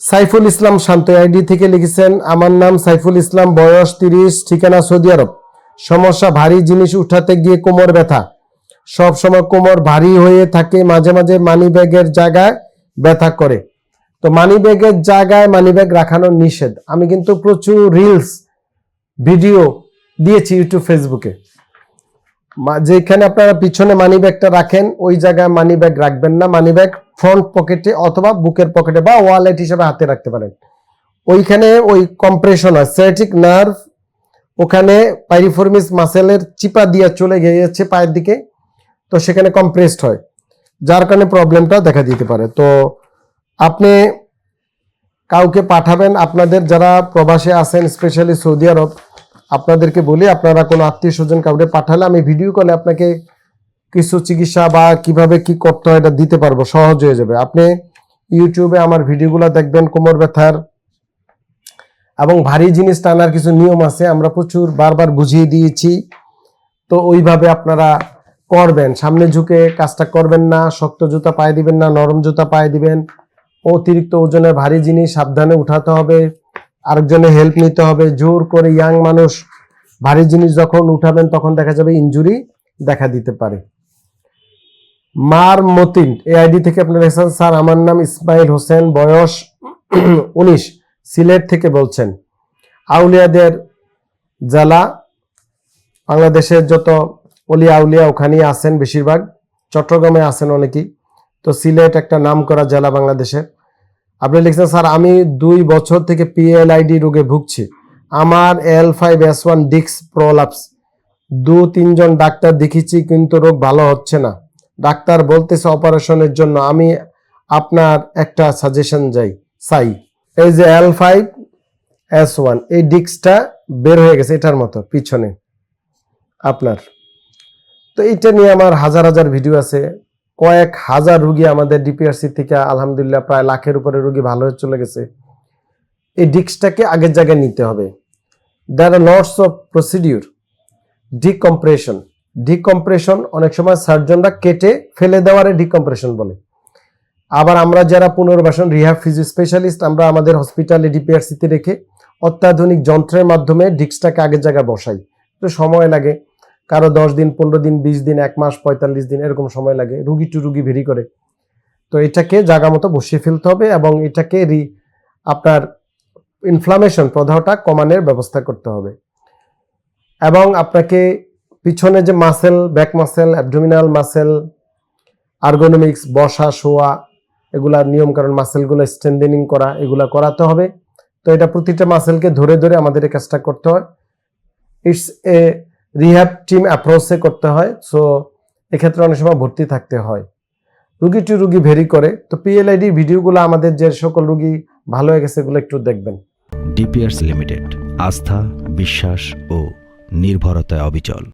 সাইফুল ইসলাম শান্ত ID থেকে লিখেছেন, আমার নাম সাইফুল ইসলাম, বয়স তিরিশ, ঠিকানা সৌদি আরব। সমস্যা ভারী জিনিস উঠাতে গিয়ে কোমর ব্যথা। সব সময় কোমর ভারী হয়ে থাকে, মাঝে মাঝে মানি ব্যাগের জায়গায় ব্যথা করে। তো মানি ব্যাগের জায়গায় মানি ব্যাগ রাখানো নিষেধ। আমি কিন্তু প্রচুর রিলস, ভিডিও দিয়েছি ইউটিউব, ফেসবুকে। যেখানে আপনারা পিছনে মানি ব্যাগটা রাখেন, ওই জায়গায় মানি ব্যাগ রাখবেন না। মানি ব্যাগ ফ্রন্ট পকেটে অথবা বুকের পকেটে বা ওয়ালেট হিসেবে হাতে রাখতে পারেন। ওইখানে ওই কম্প্রেশন হয় সেটিক নার্ভ ওখানে পাইরিফর্মিস মাসেলের চিপা দিয়ে চলে গিয়েছে পায়ের দিকে, তো সেখানে কম্প্রেসড হয়। যার কারণে প্রবলেমটা দেখা দিতে পারে। তো আপনি কাউকে পাঠাবেন, আপনাদের যারা প্রবাসে আছেন স্পেশালি সৌদি আরব, আপনাদেরকে বলি, আপনারা কোনো আত্মীয় স্বজন কাউকে পাঠালে আমি ভিডিও কলে আপনাকে কিছু চিকিৎসা বা কীভাবে কি করতে হয় এটা দিতে পারব, সহজ হয়ে যাবে। আপনি ইউটিউবে আমার ভিডিওগুলো দেখবেন, কোমর ব্যথার এবং ভারী জিনিস টানার কিছু নিয়ম আছে, আমরা প্রচুর বারবার বুঝিয়ে দিয়েছি। তো ওইভাবে আপনারা করবেন। সামনে ঝুঁকে কাজটা করবেন না, শক্ত জুতা পায়ে দিবেন না, নরম জুতা পায়ে দিবেন। অতিরিক্ত ওজনের ভারী জিনিস সাবধানে উঠাতে হবে আরেকজনের হেল্প নিতে হবে। জোর করে ইয়াং মানুষ ভারী জিনিস যখন উঠাবেন, তখন দেখা যাবে ইনজুরি দেখা দিতে পারে। মার মতিন এই আইডি থেকে আপনার এসেছেন স্যার, আমার নাম ইসমাইল হোসেন, বয়স উনিশ, সিলেট থেকে বলছেন। আউলিয়াদের জেলা, বাংলাদেশের যত অলিয়া আউলিয়া ওখানেই আছেন বেশিরভাগ, চট্টগ্রামে আছেন অনেকেই। তো সিলেট একটা নাম করা জেলা বাংলাদেশের। আপনি লিখছেন, স্যার, আমি দুই বছর থেকে পিএলআইডি রোগে ভুগছি। আমার এল ফাইভ এস ওয়ান ডিক্স প্রলাপস। দু তিনজন ডাক্তার দেখিয়েছি, কিন্তু রোগ ভালো হচ্ছে না। ডাক্তার বলতেছে অপারেশনের জন্য, আমি আপনার একটা সাজেশন যাই, চাই। এই যে এল ফাইভ এস ওয়ান এই ডিস্কটা বের হয়ে গেছে এটার মতো, পিছনে, আপনার। তো এটা নিয়ে আমার হাজার হাজার ভিডিও আছে। কয়েক হাজার রুগী আমাদের ডিপিআরসি থেকে, আলহামদুলিল্লাহ, প্রায় লাখের উপরে রুগী ভালো হয়ে চলে গেছে। এই ডিস্কটাকে আগের জায়গায় নিতে হবে। There are lots of procedure decompression decompression অনেক সময় সার্জনরা কেটে ফেলে দেওয়ারে ডিকম্প্রেশন বলে। আবার আমরা যারা পুনর্বাসন রিহাব ফিজিও স্পেশালিস্ট আমরা আমাদের হসপিটালে ডিপিআরসিতে রেখে অত্যাধুনিক যন্ত্রের মাধ্যমে ডিস্কটাকে আগের জায়গায় বসাই। একটু সময় লাগে। কারও দশ দিন, পনেরো দিন, বিশ দিন, এক মাস, পঁয়তাল্লিশ দিন, এরকম সময় লাগে। রুগী টু রুগী ভেরি করে। তো এটাকে জায়গা মতো বসিয়ে ফেলতে হবে এবং এটাকে রি আপনার ইনফ্লামেশন প্রদাহটা কমানোর ব্যবস্থা করতে হবে। এবং আপনাকে পিছনে যে muscle back muscle abdominal muscle ergonomics বসা, শোয়া, এগুলা নিয়ম কারণ মাসেলগুলো স্ট্রেন্দেনিং করা, এগুলা করাতে হবে। তো এটা প্রতিটা মাসেলকে ধরে ধরে আমাদের কাজটা করতে হয়। ইটস এ রিহ্যাব টিম অ্যাপ্রোচে করতে হয় সো এক্ষেত্রে অনেক সময় ভর্তি থাকতে হয়। রুগী টু রুগী ভেরি করে, তো পিএলআইডি ভিডিওগুলো আমাদের যে সকল রুগী ভালো হয়ে গেছে এগুলো একটু দেখবেন। ডিপিয়ার্স লিমিটেড আস্থা, বিশ্বাস ও নির্ভরতায় অবিচল।